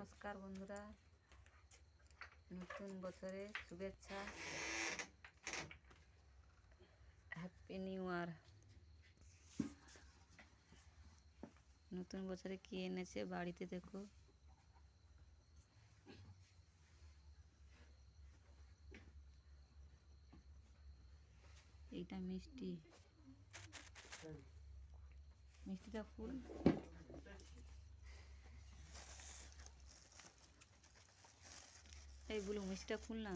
নমস্কার বন্ধুরা। নতুন বছরে শুভেচ্ছা। হ্যাপি নিউ ইয়ার নতুন বছরে কি এনেছে বাড়িতে দেখো। এইটা মিষ্টি। মিষ্টিটা ফুল। এই বলু মিষ্টিটা খুল না।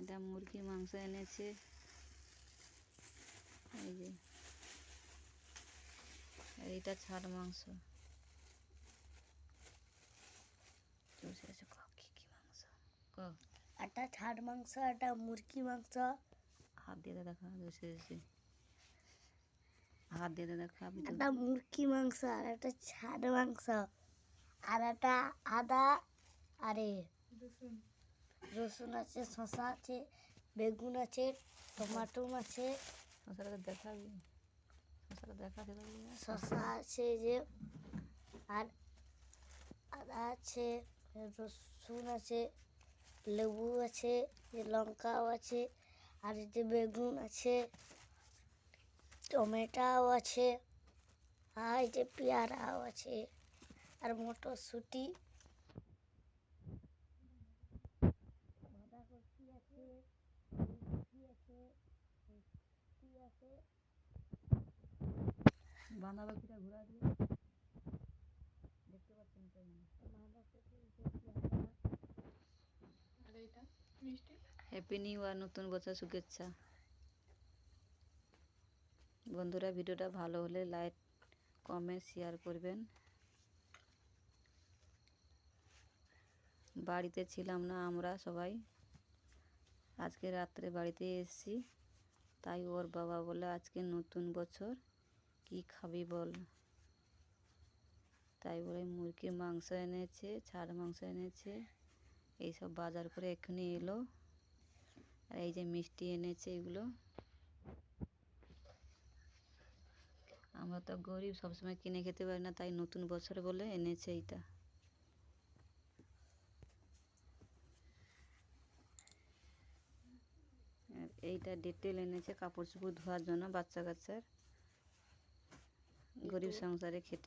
এটা মুরগির মাংস এনেছে। এই যে। এইটা ছাট মাংস। কি কি মাংস? একটা ছাট মাংস একটা মুরগি মাংস। হাত দিয়ে দেখা হাত দিয়ে দেখা আমি তো একটা মুরগি মাংস আর একটা ছাট মাংস আর একটা আদা আরে রসুন। আছে শসা আছে বেগুন আছে টমাটো আছে। মশলাটা দেখাবি মশলা দেখাতে পারবি না? শসা আছে যে আর আদা আছে রসুন আছে লেবু আছে যে লঙ্কাও আছে আর যে বেগুন আছে টমেটোও আছে আর এই যে পেয়ারাও আছে আর মটরশুঁটি। বাঁধাকপি আছে ফুলকপি আছে বাঁধাকপিটা ঘোরা দিয়ে দেখতে পাচ্ছেন তাই না হ্যাপি নিউ ইয়ার নতুন বছর শুভেচ্ছা। বন্ধুরা, ভিডিওটা ভালো হলে লাইক, কমেন্ট, শেয়ার করবেন। বাড়িতে ছিলাম না আমরা সবাই। আজকে রাত্রে বাড়িতে এসেছি। তাই ওর বাবা বলে আজকে নতুন বছর, কি খাবি বল? তাই বলে মুরগির মাংস এনেছে ছাড় মাংস এনেছে। এইসব বাজার করে এক্ষুনি এলো। আর এই যে মিষ্টি এনেছে এগুলো। আমরা তো গরিব সবসময় কিনে খেতে পারি না তাই নতুন বছর বলে এনেছে এইটা। এইটা ডেটেল এনেছে কাপড় চোপড় ধোয়ার জন্য বাচ্চা কাচ্চার। গরিব সংসারে খেতে